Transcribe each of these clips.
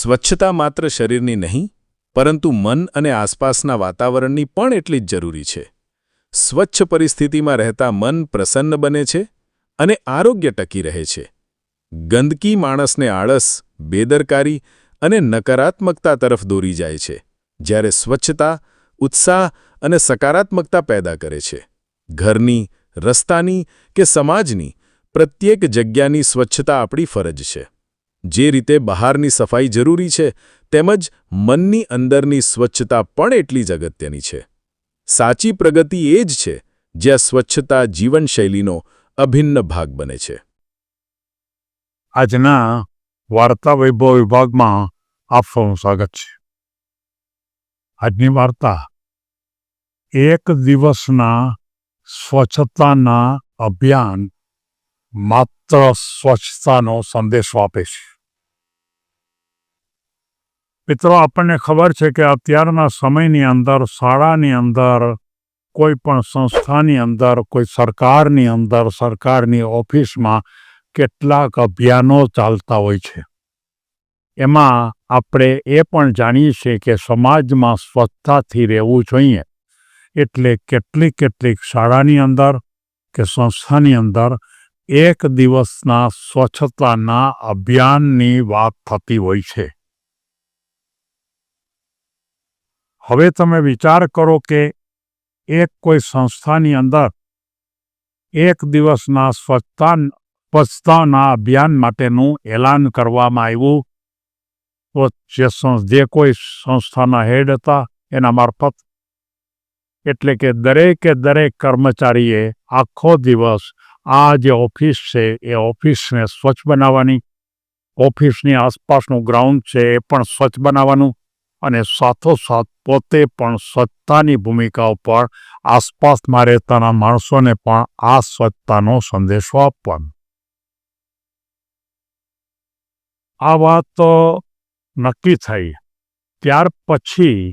સ્વચ્છતા માત્ર શરીરની નહીં, પરંતુ મન અને આસપાસના વાતાવરણની પણ એટલી જ જરૂરી છે. સ્વચ્છ પરિસ્થિતિમાં રહેતા મન પ્રસન્ન બને છે અને આરોગ્ય ટકી રહે છે. ગંદકી માણસને આળસ, બેદરકારી અને નકારાત્મકતા તરફ દોરી જાય છે, જ્યારે સ્વચ્છતા, ઉત્સાહ અને સકારાત્મકતા પેદા કરે છે. ઘરની, રસ્તાની કે સમાજની પ્રત્યેક જગ્યાની સ્વચ્છતા આપણી ફરજ છે. જે રીતે બહારની સફાઈ જરૂરી છે, તેમજ મનની અંદરની સ્વચ્છતા પણ એટલી જ અગત્યની છે. સાચી પ્રગતિ એ જ છે, જ્યાં સ્વચ્છતા જીવનશૈલીનો અભિન્ન ભાગ બને છે. આજના વાર્તા વૈભવ વિભાગમાં આપનું સ્વાગત છે. આજની વાર્તા એક દિવસના સ્વચ્છતાના અભિયાન માત્ર સ્વચ્છતાનો સંદેશો આપે છે મિત્રો, આપણને ખબર છે કે અત્યારના સમયની અંદર, શાળાની અંદર, કોઈ પણ સંસ્થાની અંદર, કોઈ સરકારની અંદર, સરકારની ઓફિસમાં કેટલાક અભિયાનો ચાલતા હોય છે. એમાં આપણે એ પણ જાણીએ છીએ કે સમાજમાં સ્વચ્છતાથી રહેવું જોઈએ. એટલે કેટલીક કેટલીક શાળાની અંદર કે સંસ્થાની અંદર એક દિવસના સ્વચ્છતાના અભિયાનની વાત થતી હોય છે. હવે તમે વિચાર કરો કે એક કોઈ સંસ્થાની અંદર એક દિવસના સ્વચ્છતા સ્વચ્છતાના અભિયાન માટેનું એલાન કરવામાં આવ્યું, તો જે જે કોઈ સંસ્થાના હેડ હતા એના મારફત, એટલે કે દરેકે દરેક કર્મચારીએ આખો દિવસ આ જે ઓફિસ છે, એ ઓફિસને સ્વચ્છ બનાવવાની, ઓફિસની આસપાસનું ગ્રાઉન્ડ છે, એ પણ સ્વચ્છ બનાવવાનું અને સાથોસાથ પોતે પણ સ્વચ્છતાની ભૂમિકા ઉપર આસપાસમાં રહેતાના માણસોને પણ આ સ્વચ્છતાનો સંદેશો આપવાનો. આ વાત તો નક્કી થઈ. ત્યાર પછી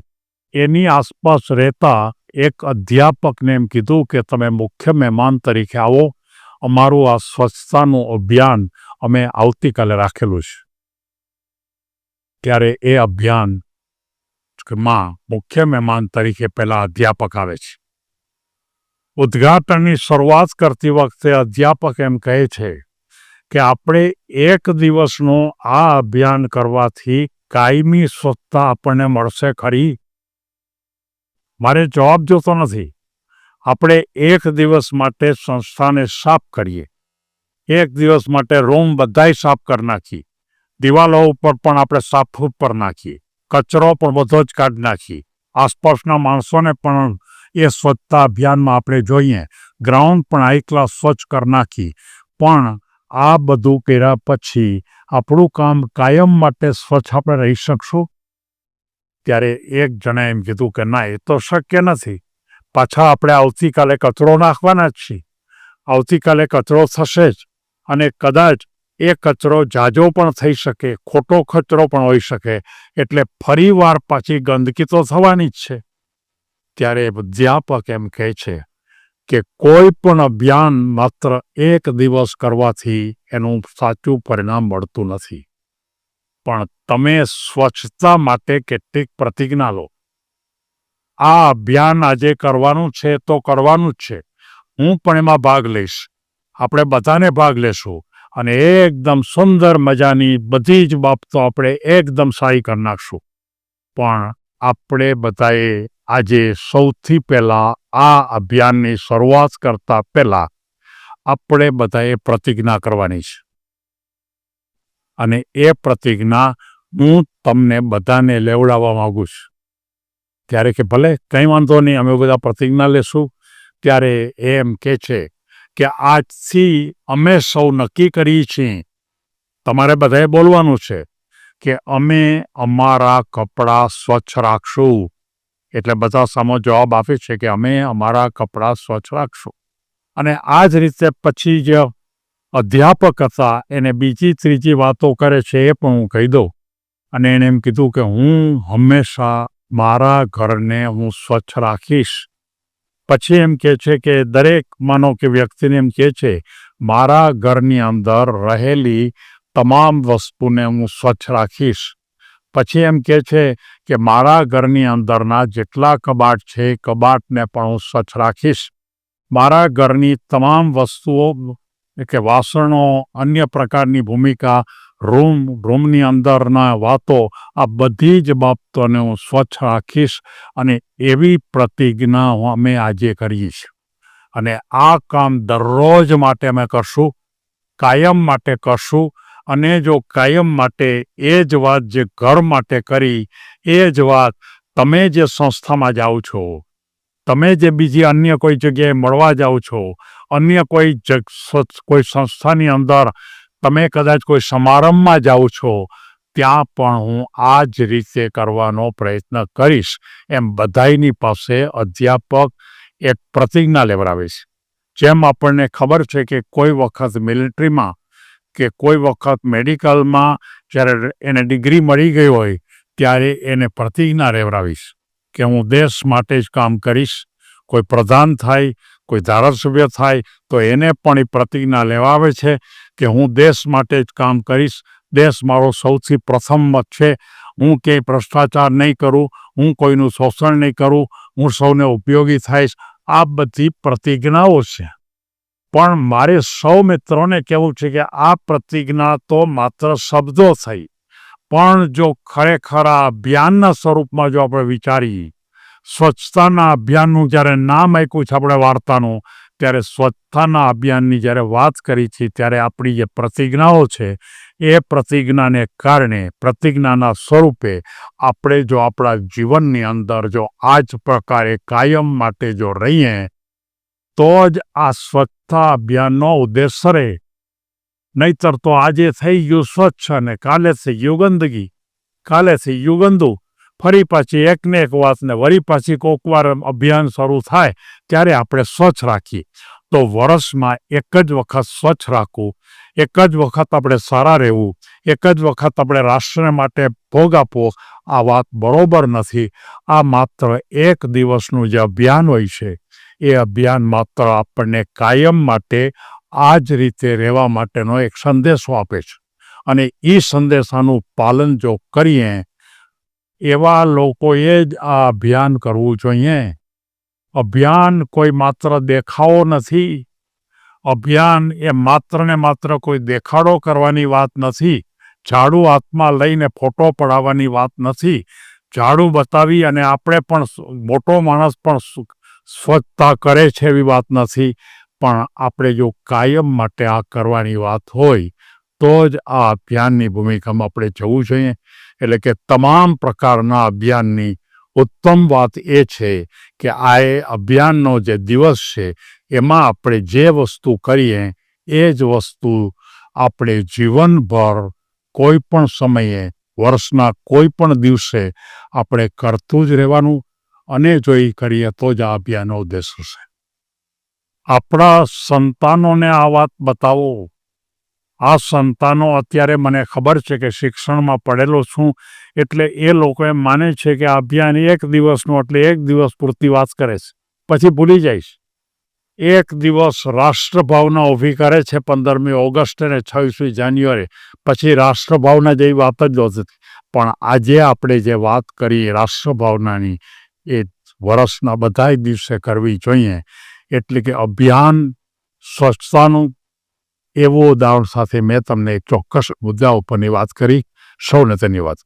એની આસપાસ રહેતા એક અધ્યાપકને એમ કીધું કે, તમે મુખ્ય મહેમાન તરીકે આવો અમારું આ સ્વચ્છતાનું અભિયાન અમે આવતીકાલે રાખેલું છે. ત્યારે એ અભિયાનમાં મુખ્ય મહેમાન તરીકે પહેલા અધ્યાપક આવે છે. ઉદ્ઘાટનની શરૂઆત કરતી વખતે અધ્યાપક એમ કહે છે કે આપણે એક દિવસનું આ અભિયાન કરવાથી કાયમી સ્વચ્છતા આપણને મળશે ખરી. મારે જવાબ જોતો નથી. આપણે એક દિવસ માટે સંસ્થાને સાફ કરીએ. એક દિવસ માટે રૂમ બધાય સાફ કરી નાખીએ. દિવાલો ઉપર પણ આપણે સાફ ઉપર નાખીએ. કચરો પણ બધો જ કાઢી નાખીએ. આસપાસના માણસોને પણ એ સ્વચ્છતા અભિયાનમાં આપણે જોઈએ. ગ્રાઉન્ડ પણ આઈકલા સ્વચ્છ કરી નાખી પણ આ બધું કર્યા પછી આપણું કામ કાયમ માટે સ્વચ્છ આપણે રહી શકશું? ત્યારે એક જણે એમ કીધું કે ના, એ તો શક્ય નથી. પાછા આપણે આવતીકાલે કચરો નાખવાના જ છીએ. આવતીકાલે કચરો થશે જ અને કદાચ એ કચરો જાજો પણ થઈ શકે, ખોટો કચરો પણ હોઈ શકે, એટલે ફરી વાર પાછી ગંદકી તો થવાની જ છે. ત્યારે અધ્યાપક એમ કહે છે કે કોઈ પણ અભિયાન માત્ર એક દિવસ કરવાથી એનું સાચું પરિણામ મળતું નથી. પણ તમે સ્વચ્છતા માટે કેટલીક પ્રતિજ્ઞા લો. આ અભિયાન આજે કરવાનું છે તો કરવાનું જ છે. હું પણ એમાં ભાગ લઈશ. આપણે બધાને ભાગ લેશું. અને એકદમ સુંદર મજાની બધી જ બાબતો આપણે એકદમ સારી કરી નાખશું. પણ આપણે બધાએ આજે સૌથી પહેલાં આ અભિયાનની શરૂઆત કરતા પહેલાં આપણે બધાએ પ્રતિજ્ઞા કરવાની છે. અને એ પ્રતિજ્ઞા હું તમને બધાને લેવડાવવા માગું છું. ત્યારે કે ભલે કંઈ વાંધો નહીં, અમે બધા પ્રતિજ્ઞા લેશું. ત્યારે એ એમ કહે છે કે આજથી અમે સૌ નક્કી કરીએ છીએ, તમારે બધાએ બોલવાનું છે કે અમે અમારા કપડાં સ્વચ્છ રાખશું. એટલે બધા સામો જવાબ આપે છે કે અમે અમારા કપડાં સ્વચ્છ રાખશું. અને આ જ રીતે પછી જે અધ્યાપક હતા, એને બીજી ત્રીજી વાતો કરે છે એ પણ હું કહી દઉં. અને એણે એમ કીધું કે હું હંમેશા મારા ઘરને હું સ્વચ્છ રાખીશ. પછી એમ કહે છે કે, દરેક માનો કે વ્યક્તિને એમ કહે છે, મારા ઘરની અંદર રહેલી તમામ વસ્તુને હું સ્વચ્છ રાખીશ. પછી એમ કહે છે કે, મારા ઘરની અંદરના જેટલા કબાટ છે, કબાટને પણ હું સ્વચ્છ રાખીશ. મારા ઘરની તમામ વસ્તુઓ, કે વાસણો, અન્ય પ્રકારની ભૂમિકા રૂમ, રૂમની અંદરના વાતો આ બધી જ બાબતોને હું સ્વચ્છ રાખીશ અને એવી પ્રતિજ્ઞા અમે આજે છીએ. અને આ કામ દરરોજ માટે અમે કરશું, કાયમ માટે કરશું અને જો કાયમ માટે એ જ વાત જે ઘર માટે કરી, એ જ વાત તમે જે સંસ્થામાં જાઓ છો, તમે જે બીજી અન્ય કોઈ જગ્યાએ મળવા જાઓ છો, અન્ય કોઈ કોઈ સંસ્થાની અંદર તમે કદાચ કોઈ સમારંભમાં જાઓ છો, ત્યાં પણ હું આ જ રીતે કરવાનો પ્રયત્ન કરીશ. એમ બધાયની પાસે અધ્યાપક એક પ્રતિજ્ઞા લેવડાવે છે. જેમ આપણને ખબર છે કે કોઈ વખત મિલિટરીમાં કે કોઈ વખત મેડિકલમાં જ્યારે એને ડિગ્રી મળી ગઈ હોય, ત્યારે એને પ્રતિજ્ઞા લેવડાવીશ કે હું દેશ માટે જ કામ કરીશ, કોઈ પ્રધાન થાય કોઈ ધારાસભ્ય થાય તો એને પણ એ પ્રતિજ્ઞા લેવાવે છે કે હું દેશ માટે જ કામ કરીશ. દેશ મારો સૌથી પ્રથમ મત છે. હું ક્યાંય ભ્રષ્ટાચાર નહીં કરું. હું કોઈનું શોષણ નહીં કરું. હું સૌને ઉપયોગી થઈશ. આ બધી પ્રતિજ્ઞાઓ છે. પણ મારે સૌ મિત્રોને કહેવું છે કે આ પ્રતિજ્ઞા તો માત્ર શબ્દો થઈ. પણ જો ખરેખર આ અભિયાનના સ્વરૂપમાં જો આપણે વિચારીએ સ્વચ્છતાના અભિયાનનું જ્યારે નામ આપ્યું છે આપણે વાર્તાનું, ત્યારે સ્વચ્છતાના અભિયાનની જ્યારે વાત કરી છે, ત્યારે આપણી જે પ્રતિજ્ઞાઓ છે, એ પ્રતિજ્ઞાને કારણે, પ્રતિજ્ઞાના સ્વરૂપે આપણે જો આપણા જીવનની અંદર જો આ જ પ્રકારે કાયમ માટે જો રહીએ, તો જ આ સ્વચ્છતા અભિયાનનો ઉદ્દેશ રહે. નહીતર તો આજે થઈ ગયું સ્વચ્છ અને કાલે થઈ ગયું ગંદકી કાલે થઈ ગયું ફરી પાછી એકને એક વાતને વળી પાછી કોકવાર અભિયાન શરૂ થાય ત્યારે આપણે સ્વચ્છ રાખીએ. તો વર્ષમાં એક જ વખત સ્વચ્છ રાખવું, એક જ વખત આપણે સારા રહેવું, એક જ વખત આપણે રાષ્ટ્ર માટે ભોગ આપવો, આ વાત બરોબર નથી. આ માત્ર એક દિવસનું જે અભિયાન હોય છે, એ અભિયાન માત્ર આપણને કાયમ માટે આ જ રીતે રહેવા માટેનો એક સંદેશો આપે છે. અને એ સંદેશાનું પાલન જો કરીએ એવા લોકોએ જ આ અભિયાન કરવું જોઈએ. અભિયાન કોઈ માત્ર દેખાવો નથી. અભિયાન એ માત્ર ને માત્ર કોઈ દેખાડો કરવાની વાત નથી. ઝાડુ હાથમાં લઈને ફોટો પડાવવાની વાત નથી. ઝાડુ બતાવી અને આપણે પણ મોટો માણસ પણ સ્વચ્છતા કરે છે એવી વાત નથી. પણ આપણે જો કાયમ માટે આ કરવાની વાત હોય, તો જ આ અભિયાનની ભૂમિકામાં આપણે જવું જોઈએ. એટલે કે તમામ પ્રકારના અભિયાનની ઉત્તમ વાત એ છે કે આ એ અભિયાનનો જે દિવસ છે, એમાં આપણે જે વસ્તુ કરીએ, એ જ વસ્તુ આપણે જીવનભર કોઈ પણ સમયે, વર્ષના કોઈ પણ દિવસે આપણે કરતું જ રહેવાનું અને જો એ કરીએ તો જ આ અભિયાનનો ઉદ્દેશ હશે આપણા સંતાનોને આ વાત બતાવો. આ સંતાનો અત્યારે મને ખબર છે કે શિક્ષણમાં પડેલો છું, એટલે એ લોકો એમ માને છે કે આ અભિયાન એક દિવસનું એટલે એક દિવસ પૂરતી વાત કરે છે. પછી ભૂલી જઈશ. એક દિવસ રાષ્ટ્રભાવના ઊભી કરે છે પંદરમી ઓગસ્ટ અને છવ્વીસમી જાન્યુઆરી. પછી રાષ્ટ્રભાવના જેવી વાત જ નહોતી પણ આજે આપણે જે વાત કરી રાષ્ટ્રભાવનાની, એ વર્ષના બધાય દિવસે કરવી જોઈએ. એટલે કે અભિયાન સ્વચ્છતાનું એવું ઉદાહરણ સાથે મેં તમને ચોક્કસ મુદ્દા ઉપરની વાત કરી સૌને ધન્યવાદ.